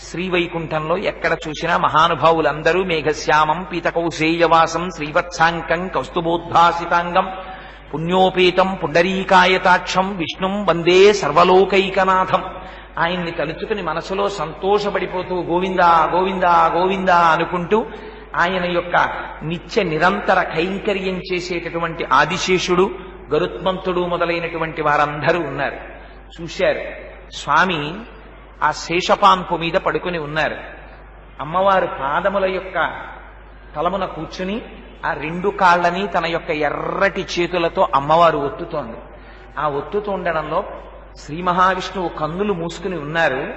శ్రీవైకుంఠంలో ఎక్కడ చూసినా మహానుభావులందరూ మేఘశ్యామం పీతకౌశేయవాసం శ్రీవత్సాంకం కౌస్తుభోద్భాసితాంగం పుణ్యోపేతం పుండరీకాయతాక్షం విష్ణుం వందే సర్వలోకైకనాథం. ఆయన్ని తలుచుకుని మనసులో సంతోషపడిపోతూ గోవిందా గోవిందా గోవిందా అనుకుంటూ ఆయన యొక్క నిత్య నిరంతర కైంకర్యం చేసేటటువంటి ఆదిశేషుడు గరుత్మంతుడు మొదలైనటువంటి వారందరూ ఉన్నారు. చూశారు. స్వామి ఆ శేషపాంపు మీద పడుకుని ఉన్నారు. అమ్మవారు పాదముల యొక్క తలమున కూర్చుని ఆ రెండు కాళ్ళని తన యొక్క ఎర్రటి చేతులతో అమ్మవారు ఒత్తుతోంది. ఆ ఒత్తుతుండడంలో శ్రీ మహావిష్ణువు కన్నులు మూసుకుని ఉన్నారు.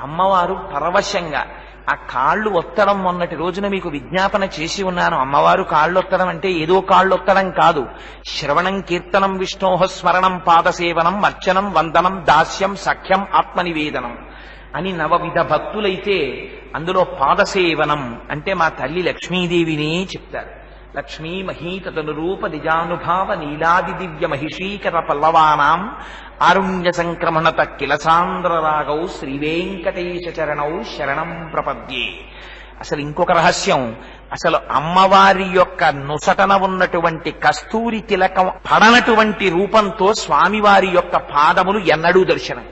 అమ్మవారు పరవశంగా ఆ కాళ్ళు ఒత్తడం మొన్నటి రోజున మీకు విజ్ఞాపన చేసి ఉన్నాను. అమ్మవారు కాళ్ళు ఒత్తడం అంటే ఏదో కాళ్ళు ఒత్తడం కాదు. శ్రవణం కీర్తనం విష్ణోహ స్మరణం పాదసేవనం అర్చనం వందనం దాస్యం సఖ్యం ఆత్మనివేదనం. అని నవవిధ భక్తులైతే అందులో పాదసేవనం అంటే మా తల్లి లక్ష్మీదేవినే చెప్తారు. లక్ష్మీ మహీతనురూప నిజానుభావ నీలాది దివ్య మహిషీకర పల్లవానాం ఆరుణ్య సంక్రమణత కిలసాంద్ర రాగౌ చరణౌ శరణం ప్రపద్యే. అసలు ఇంకొక రహస్యం అసలు అమ్మవారి యొక్క నుసటన ఉన్నటువంటి కస్తూరి తిలకం పడనటువంటి రూపంతో స్వామివారి యొక్క పాదములు ఎన్నడూ దర్శనం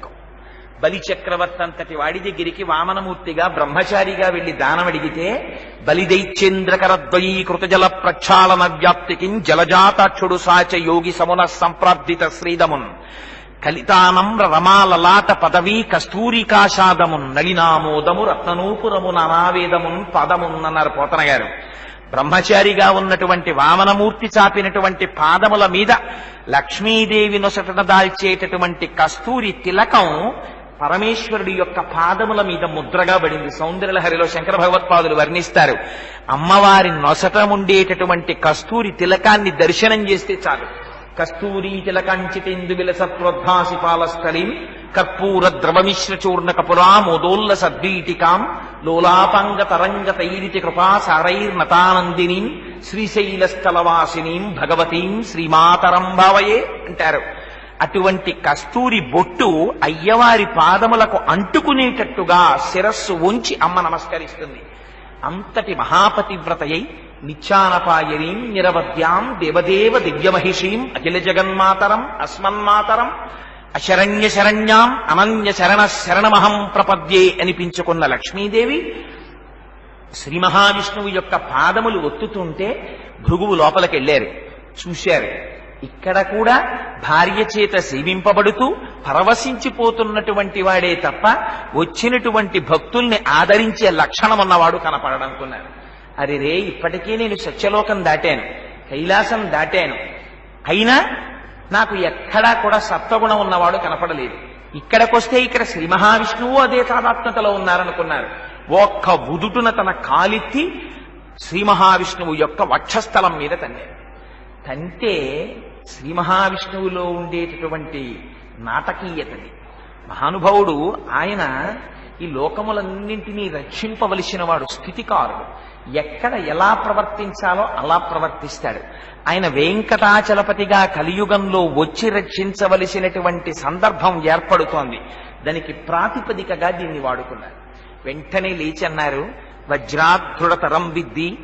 బలిచక్రవర్తి అంతటి వాడి దగ్గరికి వామనమూర్తిగా బ్రహ్మచారిగా వెళ్ళి దానమడిగితే అడిగితే బలిదైచ్చేంద్రకరద్వయీకృత జల ప్రక్షాళన వ్యాప్తికి జలజాతాక్షుడు సాచ యోగి సమున సంప్రాప్తిత శ్రీదమున్. కలితానం రమాలలాట పదవీ కస్తూరికాషాదమున్ నళినామోదము రత్ననూపురము నానావేదమున్ పదమున్నన్నారు పోతన గారు బ్రహ్మచారిగా ఉన్నటువంటి వామనమూర్తి చాపినటువంటి పాదముల మీద లక్ష్మీదేవి నొసటన దాల్చేటటువంటి కస్తూరి తిలకం పరమేశ్వరుడి యొక్క పాదముల మీద ముద్రగా పడింది. సౌందర్యలహరిలో శంకర భగవత్పాదులు వర్ణిస్తారు. అమ్మవారి నొసటముండేటటువంటి కస్తూరి తిలకాన్ని దర్శనం చేస్తే చాలు. కస్తూరి తిలకంచితేందు విలసత్వద్భాసి పాలస్థలిం కర్పూర ద్రవమిశ్ర చూర్ణ కపురామోదోల్ల సద్వీటికాం లోలాపాంగ తరంగ తైరితి కృపా సారైర్నతానందినీం శ్రీశైలస్థలవాసినీం భగవతీం శ్రీమాతరం భావయే అంటారు. అటువంటి కస్తూరి బొట్టు అయ్యవారి పాదములకు అంటుకునేటట్టుగా శిరస్సు ఉంచి అమ్మ నమస్కరిస్తుంది. అంతటి మహాపతివ్రతయై నిత్యానపాయనీం నిరవద్యాం దేవదేవ దివ్యమహిషీం అఖిల జగన్మాతరం అస్మన్మాతరం అశరణ్య శరణ్యాం అనన్య శరణ శరణమహం ప్రపద్యే అనిపించుకున్న లక్ష్మీదేవి శ్రీ మహావిష్ణువు యొక్క పాదములు ఒత్తుతుంటే భృగువు లోపలికి వెళ్ళారు చూశారు. ఇక్కడ కూడా భార్య చేత సేవింపబడుతూ పరవశించిపోతున్నటువంటి వాడే తప్ప వచ్చినటువంటి భక్తుల్ని ఆదరించే లక్షణం ఉన్నవాడు కనపడనుకున్నాను అరే రే ఇప్పటికే నేను సత్యలోకం దాటాను కైలాసం దాటాను. అయినా నాకు ఎక్కడా కూడా సత్వగుణం ఉన్నవాడు కనపడలేదు. ఇక్కడికొస్తే ఇక్కడ శ్రీ మహావిష్ణువు అదే తాదాత్మతలో ఉన్నారనుకున్నారు. ఒక్క ఉదుటున తన కాలిత్తి శ్రీ మహావిష్ణువు యొక్క వక్షస్థలం మీద తన్నాడు. తంటే శ్రీ మహావిష్ణువులో ఉండేటటువంటి నాటకీయతది మహానుభావుడు ఆయన ఈ లోకములన్నింటినీ రక్షింపవలసిన వాడు స్థితికారుడు. ఎక్కడ ఎలా ప్రవర్తించాలో అలా ప్రవర్తిస్తాడు. ఆయన వెంకటాచలపతిగా కలియుగంలో వచ్చి రక్షించవలసినటువంటి సందర్భం ఏర్పడుతోంది. దానికి ప్రాతిపదికగా దీన్ని వాడుకున్నారు. వెంటనే లేచి అన్నారు వజ్రాధృడతరం విద్ది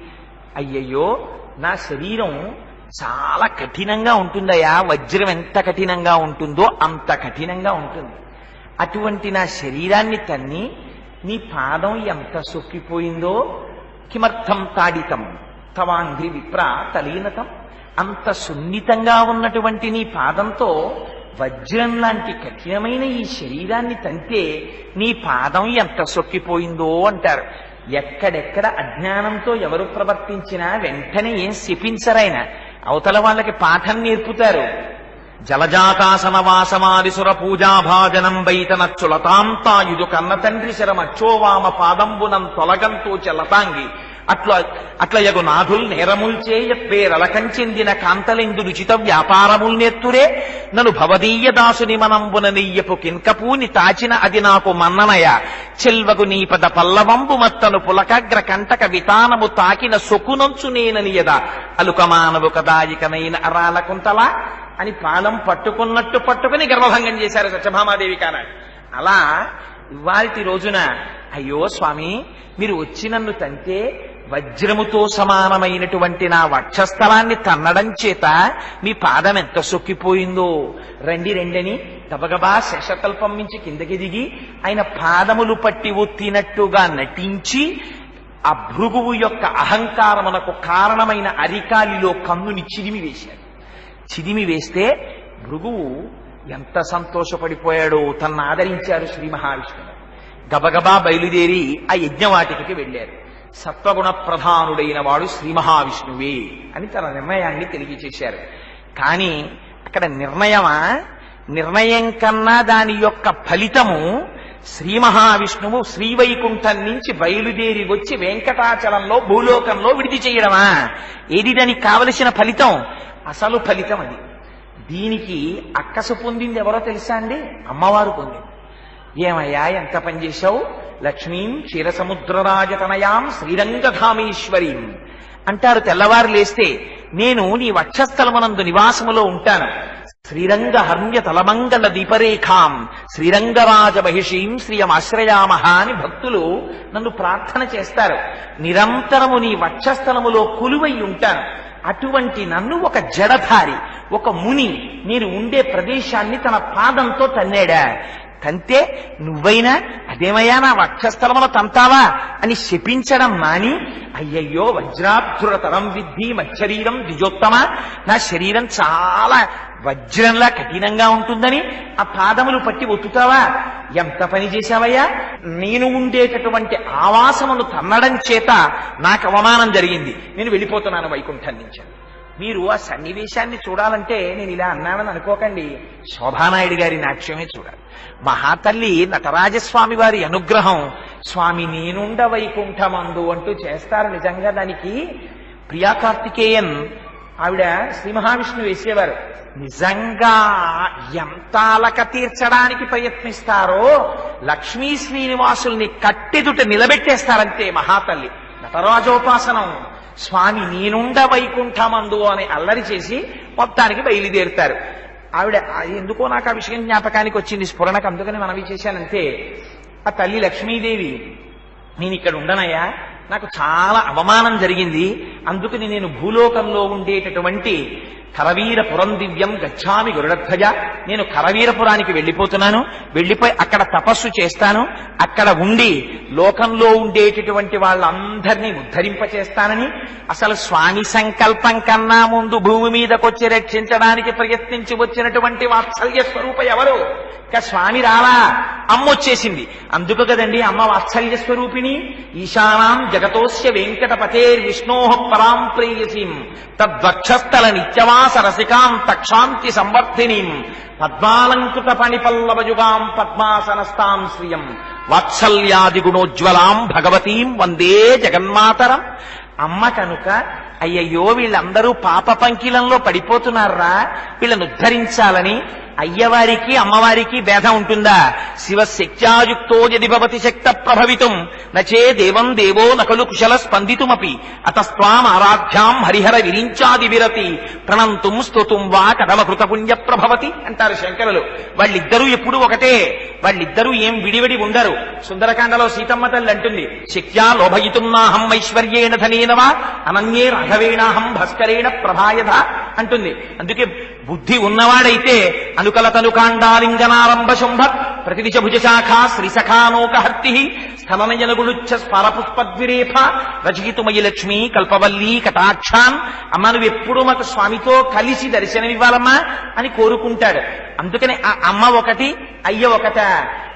అయ్యయ్యో నా శరీరం చాలా కఠినంగా ఉంటుందయ్యా. వజ్రం ఎంత కఠినంగా ఉంటుందో అంత కఠినంగా ఉంటుంది. అటువంటి నా శరీరాన్ని తన్ని నీ పాదం ఎంత సొక్కిపోయిందో కిమర్థం తాడితం తవాంగ్రి విప్ర తలీనతం. అంత సున్నితంగా ఉన్నటువంటి నీ పాదంతో వజ్రం లాంటి కఠినమైన ఈ శరీరాన్ని తంతే నీ పాదం ఎంత సొక్కిపోయిందో అంటారు. ఎక్కడెక్కడ అజ్ఞానంతో ఎవరు ప్రవర్తించినా వెంటనే ఏం శపించరైనా అవతల వాళ్ళకి పాఠం నేర్పుతారు. జలజాతాసన వాసమాదిసుర పూజాభాజనం బైతనచ్చులతాంతాయుధు కన్న తండ్రి శరమచ్చోవామ పాదంబునం తొలగంతో చలతాంగి అట్లా అట్లయగు నాథుల్ నేరముల్చే పేరలకంచెందిన కాంతలెందు రుచిత వ్యాపారముల్ నెత్తురే నను భవదీయ దాసుని మనంబున నెయ్యపు కింకపూని తాచిన అది నాకు మన్ననయ. చెల్వగు నీపద పల్లవంబు మత్తను పులకగ్ర కంటక వితానము తాకిన సొకునంచు నేననియద అలుకమానవు కదాయికనైన అరాల కుంతలా అని పాలం పట్టుకున్నట్టు పట్టుకుని గర్భభంగం చేశారు సత్యభామాదేవి కానాడు. అలా ఇవాల్టి రోజున అయ్యో స్వామి మీరు వచ్చి నన్ను తంతే వజ్రముతో సమానమైనటువంటి నా వక్షస్థలాన్ని తన్నడం చేత మీ పాదం ఎంత సొక్కిపోయిందో. రండి రెండని గబగబా శేషకల్పం మించి కిందకి దిగి ఆయన పాదములు పట్టి ఒత్తినట్టుగా నటించి ఆ భృగువు యొక్క అహంకారమునకు కారణమైన అరికాలిలో కన్నుని చిరిమి వేశాడు. చిరిమి వేస్తే భృగువు ఎంత సంతోషపడిపోయాడో తన్ను ఆదరించారు శ్రీ మహావిష్ణువు. గబగబా బయలుదేరి ఆ యజ్ఞవాటికి వెళ్ళారు. సత్వగుణ ప్రధానుడైన వాడు శ్రీ మహావిష్ణువే అని తన నిర్ణయాన్ని తెలియచేశారు కానీ అక్కడ నిర్ణయమా? నిర్ణయం కన్నా దాని యొక్క ఫలితము శ్రీ మహావిష్ణువు శ్రీవైకుంఠం నుంచి బయలుదేరి వచ్చి వెంకటాచలంలో భూలోకంలో విడిది చేయడమా? ఏది దానికి కావలసిన ఫలితం? అసలు ఫలితం అది. దీనికి అక్కసు పొందింది ఎవరో తెలుసా అండి? అమ్మవారు పొందింది. ఏమయ్యా ఎంత పనిచేశావు లక్ష్మీం క్షీరసముద్రరాజతనయాం శ్రీరంగధామేశ్వరీం. అంటారు తెల్లవారు లేస్తే నేను నీ వక్షస్థలమునందు నివాసములో ఉంటాను. శ్రీరంగ హర్మ్య తలమంగళ దీపరేఖాం శ్రీరంగరాజ మహిషీం శ్రీయమాశ్రయామహ అని భక్తులు నన్ను ప్రార్థన చేస్తారు. నిరంతరము నీ వక్షస్థలములో కొలువై ఉంటాను. అటువంటి నన్ను ఒక జడధారి ఒక ముని నేను ఉండే ప్రదేశాన్ని తన పాదంతో తన్నాడా? తంతే నువ్వైనా అదేమయ్యా నా వక్షస్థలముల తంతావా అని శపించడం మాని అయ్యయ్యో వజ్రాధురతరం విద్ధి మచ్చరీరం ద్విజోత్తమ. నా శరీరం చాలా వజ్రంలా కఠినంగా ఉంటుందని ఆ పాదములు పట్టి ఒత్తుతావా? ఎంత పని చేశావయ్యా? నేను ఉండేటటువంటి ఆవాసమును తన్నడం చేత నాకు అవమానం జరిగింది. నేను వెళ్ళిపోతున్నాను వైకుంఠం నుంచి. మీరు ఆ సన్నివేశాన్ని చూడాలంటే నేను ఇలా అన్నానని అనుకోకండి. శోభానాయుడు గారి నాట్యమే చూడాలి. మహాతల్లి నటరాజస్వామి వారి అనుగ్రహం స్వామి నేనుండ వైకుంఠమందు అంటూ చేస్తారు నిజంగా దానికి. ప్రియా కార్తికేయన్ ఆవిడ శ్రీ మహావిష్ణువు వేసేవారు. నిజంగా ఎంత అలక తీర్చడానికి ప్రయత్నిస్తారో లక్ష్మీ శ్రీనివాసుల్ని కట్టెదుట నిలబెట్టేస్తారంతే మహాతల్లి. నటరాజోపాసనం. స్వామి నేనుండ వైకుంఠమందు అని అల్లరి చేసి మొత్తానికి బయలుదేరుతారు. ఆవిడ ఎందుకో నాకు ఆ విషయం జ్ఞాపకానికి వచ్చింది స్ఫురణకు అందుకని మనవి చేశానంటే ఆ తల్లి లక్ష్మీదేవి నేను ఇక్కడ ఉండనయ్యా. నాకు చాలా అవమానం జరిగింది. అందుకని నేను భూలోకంలో ఉండేటటువంటి కరవీరపురం దివ్యం గచ్చామి గరుడధ్వజ నేను కరవీరపురానికి వెళ్ళిపోతున్నాను. వెళ్ళిపోయి అక్కడ తపస్సు చేస్తాను. అక్కడ ఉండి లోకంలో ఉండేటటువంటి వాళ్ళందరినీ ఉద్ధరింపచేస్తానని అసలు స్వామి సంకల్పం కన్నా ముందు భూమి మీదకొచ్చి రక్షించడానికి ప్రయత్నించి వచ్చినటువంటి వాత్సల్య స్వరూప ఎవరు? ఇంకా స్వామి రాలా అమ్మ వచ్చేసింది. అందుకు కదండి అమ్మ వాత్సల్య స్వరూపిణి. ఈశానాం జగతోస్య వెంకటపతేర్ విష్ణోహ పరాం ప్రేయసీం. తద్వక్షస్థల నిత్యవాస రసికాం తక్షాంతి సంవర్ధినీం. పద్మాలంకృత పణిపల్లవయుగాం పద్మాసనస్తాం శ్రియం. వాత్సల్యాది గుణోజ్వలాం భగవతీం వందే జగన్మాతరం. అమ్మ కనుక అయ్యయ్యో వీళ్ళందరూ పాప పంకిలంలో పడిపోతున్నారా? వీళ్ళను ఉద్ధరించాలని అయ్యవారికి అమ్మవారికి భేదం ఉంటుందా? శివ శక్త్యాయుక్తో యది భవతి శక్త ప్రభవితం నచే దేవం దేవో నకలు కుశల స్పందితుమపి. అతస్వాం ఆరాధ్యాం హరిహర విరించాది విరతి. ప్రణంతుం స్తుతుం వా కథమ కృతపుణ్య ప్రభవతి అంటారు శంకరులు. వాళ్ళిద్దరూ ఎప్పుడు ఒకటే. వాళ్ళిద్దరూ ఏం విడివిడి ఉండరు. సుందరకాండలో సీతమ్మ తల్లి అంటుంది. శక్త్యా లోభయితుం నాహం ఐశ్వర్యేణ ధనేనవా అనన్యే రాఘవేణాహం భాస్కరేణ ప్రభాయధ అంటుంది. అందుకే బుద్ధి ఉన్నవాడైతే అనుకలతనుకాండాలింగనారంభ శుంభ ప్రతిదిశ భుజశాఖ శ్రీసఖానోకహర్తి స్థలనయనగులుచ్చ స్ఫరపుష్పద్విరేఫ రచయితుమయి లక్ష్మి కల్పవల్లి కటాక్షాన్ అమ్మ నువ్వు ఎప్పుడు మాకు స్వామితో కలిసి దర్శనమివ్వాలమ్మా అని కోరుకుంటాడు. అందుకని ఆ అమ్మ ఒకటి అయ్య ఒకట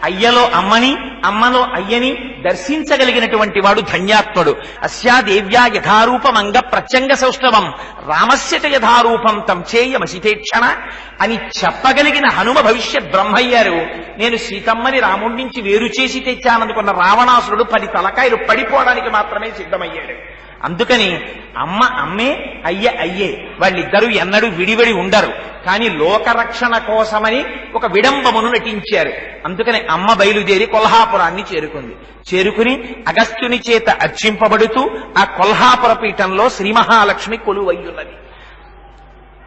అయ్యలో అమ్మని అమ్మలో అయ్యని దర్శించగలిగినటువంటి వాడు ధన్యాత్ముడు. అస్యా దేవ్యా యథారూపమంగ ప్రత్యంగ సౌష్ఠవం రామస్యత యథారూపం తం చేయమసితేక్షణ అని చెప్పగలిగిన హనుమ భవిష్యత్ బ్రహ్మయ్యారు. నేను సీతమ్మని రాముడి నుంచి వేరు చేసి తెచ్చాననుకున్న రావణాసురుడు పది తలకాయలు పడిపోవడానికి మాత్రమే సిద్ధమయ్యాడు. అందుకని అమ్మ అమ్మే అయ్య అయ్యే వాళ్ళిద్దరూ ఎన్నడూ విడివడి ఉండరు. కానీ లోకరక్షణ కోసమని ఒక విడంబమును నటించారు. అందుకని అమ్మ బయలుదేరి కొల్హాపురాన్ని చేరుకుంది. చేరుకుని అగస్త్యుని చేత అర్చింపబడుతూ ఆ కొల్హాపుర పీఠంలో శ్రీ మహాలక్ష్మి కొలువయ్యున్నది.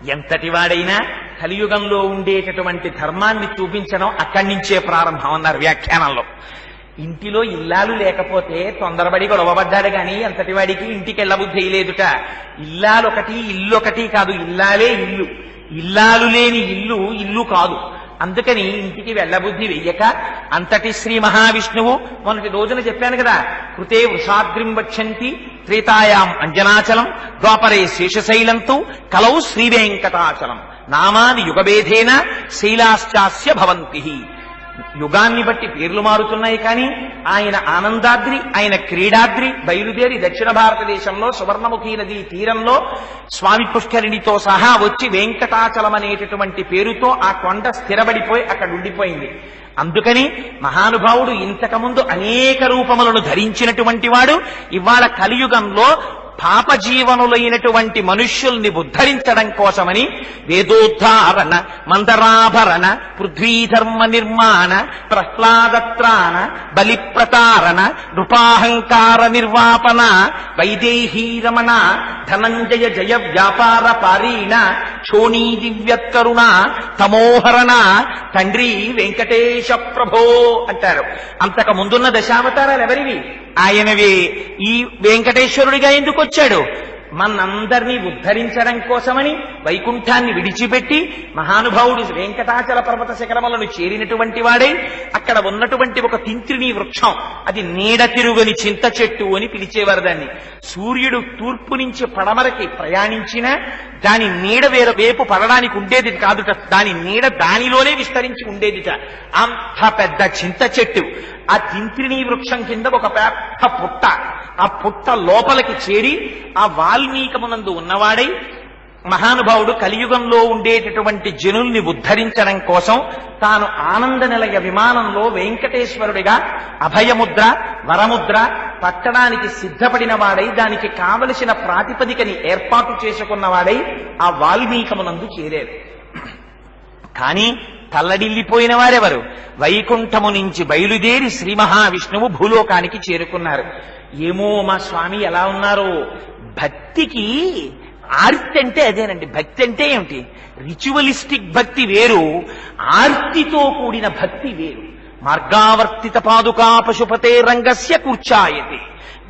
ఎంతటి వాడైనా కలియుగంలో ఉండేటటువంటి ధర్మాన్ని చూపించడం అక్కడి నుంచే ప్రారంభం అన్నారు వ్యాఖ్యానంలో. ఇంటిలో ఇల్లాలు లేకపోతే తొందరపడి గొడవబడ్డాడు గాని అంతటి వాడికి ఇంటికి వెళ్ళబుద్ధి లేదుట ఇల్లాలు ఒకటి ఇల్లు ఒకటి కాదు ఇల్లాలే ఇల్లు. ఇల్లాలు లేని ఇల్లు ఇల్లు కాదు. అందుకని ఇంటికి వెళ్ళబుద్ధి వెయ్యక అంతటి శ్రీ మహావిష్ణువు మొన్నటి రోజున చెప్పాను కదా కృతే వృషాద్రిం వక్షంతి త్రేతాయాం అంజనాచలం ద్వాపరే శేషశైలంతో కలౌ శ్రీవేంకటాచలం. నామాని యుగభేదేన శైలాశ్చాస్య భవంతి. యుగాన్ని బట్టి పేర్లు మారుతున్నాయి కానీ ఆయన ఆనందాద్రి ఆయన క్రీడాద్రి బయలుదేరి దక్షిణ భారతదేశంలో సువర్ణముఖి నది తీరంలో స్వామి పుష్కరిణితో సహా వచ్చి వెంకటాచలం అనేటటువంటి పేరుతో ఆ కొండ స్థిరబడిపోయి అక్కడ ఉండిపోయింది. అందుకని మహానుభావుడు ఇంతకుముందు అనేక రూపములను ధరించినటువంటి వాడు. ఇవాళ కలియుగంలో పాపజీవనులైనటువంటి మనుష్యుల్ని ఉద్ధరించడం కోసమని వేదోద్ధారణ మందరాభరణ పృథ్వీధర్మ నిర్మాణ ప్రహ్లాదత్రాణ బలిప్రతారణ నృపాహంకార నిర్వాపన వైదేహీరమణ ధనంజయ జయ వ్యాపార పారీణ క్షోణీ దివ్యత్కరుణ తమోహరణ తండ్రి వెంకటేశ ప్రభో అంటారు. అంతకు ముందున్న దశావతారాలు ఎవరివి? ఆయనవే. ఈ వెంకటేశ్వరుడిగా ఎందుకు వచ్చాడు మనందరినీ ఉద్ధరించడం కోసమని వైకుంఠాన్ని విడిచిపెట్టి మహానుభావుడు వెంకటాచల పర్వత శిఖరములను చేరినటువంటి వాడై. అక్కడ ఉన్నటువంటి ఒక తింత్రిణీ వృక్షం అది నీడ తిరుగని చింత చెట్టు అని పిలిచేవారు దాన్ని. సూర్యుడు తూర్పు నుంచి పడమరకి ప్రయాణించినా దాని నీడ వేర వేపు పడడానికి ఉండేది కాదుట దాని నీడ దానిలోనే విస్తరించి ఉండేదిట. అంత పెద్ద చింత చెట్టు. ఆ తింత్రిణీ వృక్షం కింద ఒక పెద్ద పుట్ట. ఆ పుట్ట లోపలికి చేరి ఆ వాల్మీకమునందు ఉన్నవాడై మహానుభావుడు కలియుగంలో ఉండేటటువంటి జనుల్ని ఉద్ధరించడం కోసం తాను ఆనంద నిలయ విమానంలో వెంకటేశ్వరుడిగా అభయముద్ర వరముద్ర పట్టడానికి సిద్ధపడిన వాడై దానికి కావలసిన ప్రాతిపదికని ఏర్పాటు చేసుకున్నవాడై ఆ వాల్మీకమునందు చేరారు కానీ తల్లడిల్లిపోయిన వారెవరు వైకుంఠము నుంచి బయలుదేరి శ్రీ మహావిష్ణువు భూలోకానికి చేరుకున్నారు. ఏమో మా స్వామి ఎలా ఉన్నారో? భక్తికి ఆర్తి అంటే అదేనండి. భక్తి అంటే ఏమిటి? రిచువలిస్టిక్ భక్తి వేరు ఆర్తితో కూడిన భక్తి వేరు. మార్గావర్తిత పాదుకా పశుపతే రంగస్య కూర్చాయతి.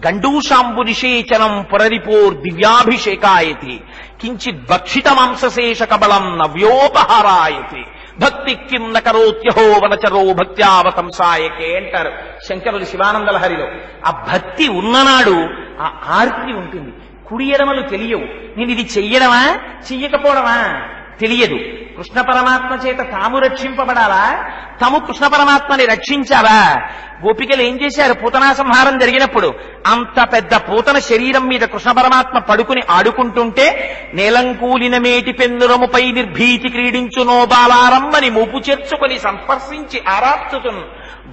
గండూషాంబు నిషేచనం పురరిపోర్ దివ్యాభిషేకాయతి. కించిత్ భక్షిత మాంసశేష కబలం నవ్యోపహారాయతి. భక్తి కింద కరోత్యహో వనచరో భక్త్యావతంసాయకే అంటారు శంకరులు శివానందలహరిలో. ఆ భక్తి ఉన్ననాడు ఆ ఆర్తి ఉంటుంది. కుడి ఎడమలు తెలియవు. నేను ఇది చెయ్యడమా? చెయ్యకపోవడమా? తెలియదు. కృష్ణ పరమాత్మ చేత తాము రక్షింపబడాలా? తాము కృష్ణ పరమాత్మని రక్షించాలా? గోపికలు ఏం చేశారు? పూతనా సంహారం జరిగినప్పుడు అంత పెద్ద పూతన శరీరం మీద కృష్ణ పరమాత్మ పడుకుని ఆడుకుంటుంటే నేలంకూలిన మేటి పెందురముపై నిర్భీతి క్రీడించు నోబాలారమ్మని మూపు చేర్చుకుని సంస్పర్శించి ఆరాత్తుతున్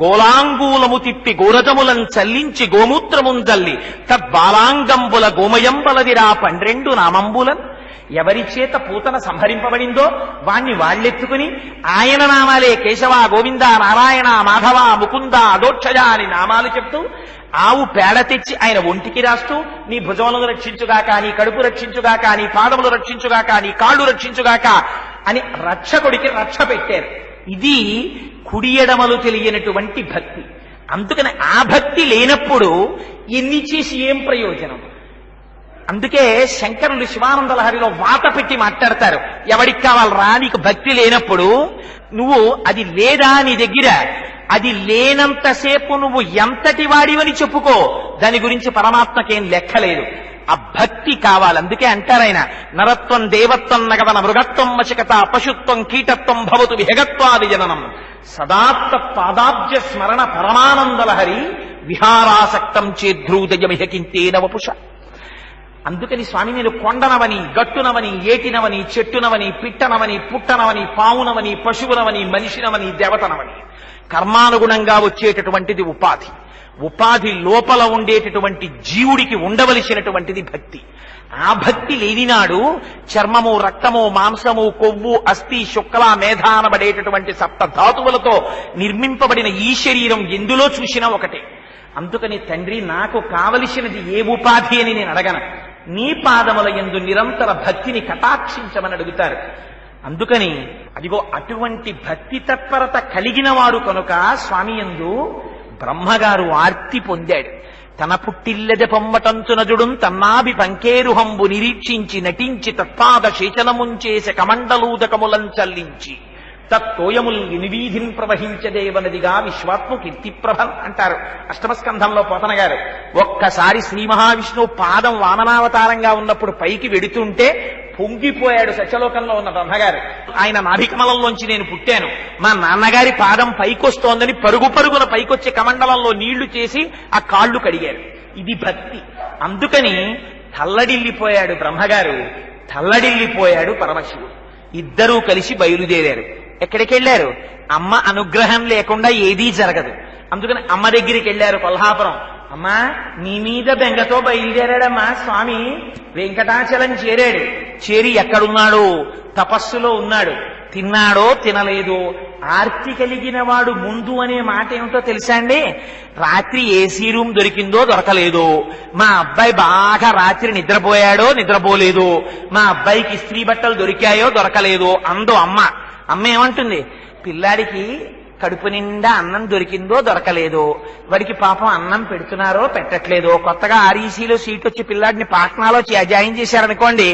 గోలాంగూలము తిప్పి గోరజములం చల్లించి గోమూత్రముం జల్లి తద్బాలాంగంబుల గోమయంబలదిరా పన్నెండు నామంబులన్. ఎవరి చేత పూతన సంహరింపబడిందో వాణ్ణి వాళ్ళెత్తుకుని ఆయన నామాలే కేశవ గోవింద నారాయణ మాధవ ముకుంద అదోక్షజ అని నామాలు చెప్తూ ఆవు పేడ తెచ్చి ఆయన ఒంటికి రాస్తూ నీ భుజములను రక్షించుగాక నీ కడుపు రక్షించుగాక నీ పాదములు రక్షించుగాక నీ కాళ్ళు రక్షించుగాక అని రక్షకుడికి రక్ష పెట్టారు. ఇది కుడియడమలు తెలియనటువంటి భక్తి. అందుకని ఆ భక్తి లేనప్పుడు ఎన్ని చేసి ఏం ప్రయోజనం? అందుకే శంకరులు శివానంద లహరిలో వాత పెట్టి మాట్లాడతారు. ఎవడికి కావాలరా? నీకు భక్తి లేనప్పుడు నువ్వు అది లేదా నీ దగ్గర? అది లేనంతసేపు నువ్వు ఎంతటి వాడివని చెప్పుకో. దాని గురించి పరమాత్మకేం లెక్కలేదు. ఆ భక్తి కావాలి. అందుకే అంటారాయన నరత్వం దేవత్వం నగదన మృగత్వం వశకత పశుత్వం కీటత్వం భవతు విహగత్వాది జననం. సదాత్త పాదాబ్జ స్మరణ పరమానందలహరి విహారాసక్తం చేద్రూదయమిహకింతేన వపుష అందుకని స్వామి నేను కొండనవని గట్టునవని ఏటినవని చెట్టునవని పిట్టనవని పుట్టనవని పావునవని పశువునవని మనిషినవని దేవతనవని. కర్మానుగుణంగా వచ్చేటటువంటిది ఉపాధి. ఉపాధి లోపల ఉండేటటువంటి జీవుడికి ఉండవలసినటువంటిది భక్తి. ఆ భక్తి లేనినాడు చర్మము రక్తము మాంసము కొవ్వు అస్థి శుక్ల మేధానబడేటటువంటి సప్త ధాతువులతో నిర్మింపబడిన ఈ శరీరం ఎందులో చూసినా ఒకటే. అందుకని తండ్రి నాకు కావలసినది ఏ ఉపాధి అని నేను అడగను. నీ పాదముల ఎందు నిరంతర భక్తిని కటాక్షించమని అడుగుతారు. అందుకని అదిగో అటువంటి భక్తి తత్పరత కలిగిన వాడు కనుక స్వామి యందు బ్రహ్మగారు ఆర్తి పొందాడు. తన పుట్టిల్లెద పొమ్మటంచునజుడుం తన్నాభి పంకేరుహంబు నిరీక్షించి నటించి తత్పాద శేచనముంచేస కమండలూదకములం చల్లించి. తత్తోయముల్ వినివీధిన్ ప్రవహించదేవనదిగా విశ్వాత్మ కీర్తిప్రభన్ అంటారు. అష్టమస్కంధంలో పోతన గారు ఒక్కసారి శ్రీ మహావిష్ణువు పాదం వామనావతారంగా ఉన్నప్పుడు పైకి వెడుతుంటే పొంగిపోయాడు సత్యలోకంలో ఉన్న బ్రహ్మగారు. ఆయన నాభికమలంలోంచి నేను పుట్టాను. మా నాన్నగారి పాదం పైకొస్తోందని పరుగు పరుగున పైకొచ్చే కమండలంలో నీళ్ళు చేసి ఆ కాళ్ళు కడిగారు. ఇది భక్తి. అందుకని తల్లడిల్లిపోయాడు బ్రహ్మగారు తల్లడిల్లిపోయాడు పరమశివుడు. ఇద్దరూ కలిసి బయలుదేరారు. ఎక్కడికి వెళ్ళారు అమ్మ అనుగ్రహం లేకుండా ఏదీ జరగదు. అందుకని అమ్మ దగ్గరికి వెళ్ళారు కొల్హాపురం. అమ్మా నీ మీద బెంగతో బయలుదేరాడమ్మా స్వామి. వెంకటాచలం చేరాడు. చేరి ఎక్కడున్నాడు? తపస్సులో ఉన్నాడు. తిన్నాడో తినలేదో? ఆర్తి కలిగిన వాడు ముందు అనే మాట ఏమిటో తెలుసా అండి? రాత్రి ఏసీ రూమ్ దొరికిందో దొరకలేదో? మా అబ్బాయి బాగా రాత్రి నిద్రపోయాడో నిద్రపోలేదో? మా అబ్బాయికి స్త్రీ బట్టలు దొరికాయో దొరకలేదో? అందో అమ్మ. అమ్మ ఏమంటుంది? పిల్లాడికి కడుపు నిండా అన్నం దొరికిందో దొరకలేదో వాడికి పాపం అన్నం పెడుతున్నారో పెట్టట్లేదో కొత్తగా ఆర్ఈసీలో సీట్ వచ్చి పిల్లాడిని పాట్నాలో జాయిన్ చేశారనుకోండి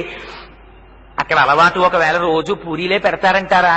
అక్కడ అలవాటు ఒకవేళ రోజు పూరీలే పెడతారంటారా?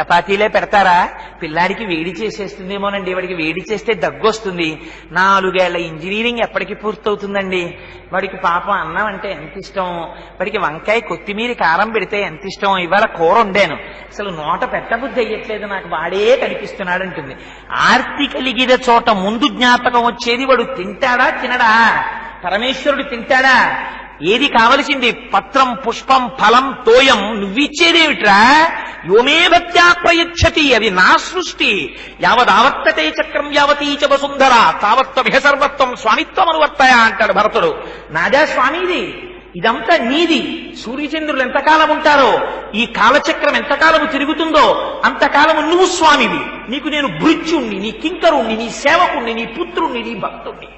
చపాతీలే పెడతారా? పిల్లాడికి వేడి చేసేస్తుందేమోనండి. వాడికి వేడి చేస్తే దగ్గు వస్తుంది నాలుగేళ్ళ ఇంజనీరింగ్ ఎప్పటికి పూర్తవుతుందండి. వాడికి పాపం అన్నం అంటే ఎంత ఇష్టం? వాడికి వంకాయ కొత్తిమీర కారం పెడితే ఎంత ఇష్టం? ఇవాళ కూర వండాను. అసలు నోట పెట్టబుద్ధి అయ్యట్లేదు. నాకు వాడే కనిపిస్తున్నాడు అంటుంది ఆర్తి కలిగిన చోట ముందు జ్ఞాపకం వచ్చేది వాడు తింటాడా తినడా? పరమేశ్వరుడు తింటాడా? ఏది కావలసింది? పత్రం పుష్పం ఫలం తోయం. నువ్విచ్చేదేమిట్రా? యోమే భక్త్యా ప్రయచ్చతి అది నా సృష్టి. యావదావర్తతే చక్రం యావతీ చ వసుంధర తావత్వమిహ సర్వత్వం స్వామిత్వం అనువర్తయ అంటాడు భరతుడు. నాదా స్వామిది ఇదంతా నీది. సూర్యచంద్రులు ఎంతకాలం ఉంటారో ఈ కాలచక్రం ఎంతకాలము తిరుగుతుందో అంతకాలము నువ్వు స్వామివి. నీకు నేను భృత్యుణ్ణి నీ కింకరుణ్ణి నీ సేవకుణ్ణి నీ పుత్రుణ్ణి నీ భక్తుణ్ణి.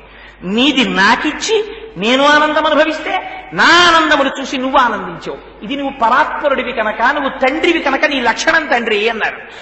నీది నాకిచ్చి నేను ఆనందం అనుభవిస్తే నా ఆనందమును చూసి నువ్వు ఆనందించావు. ఇది నువ్వు పరాత్పరుడివి కనుక నువ్వు తండ్రివి కనుక నీ లక్షణం తండ్రి అన్నారు.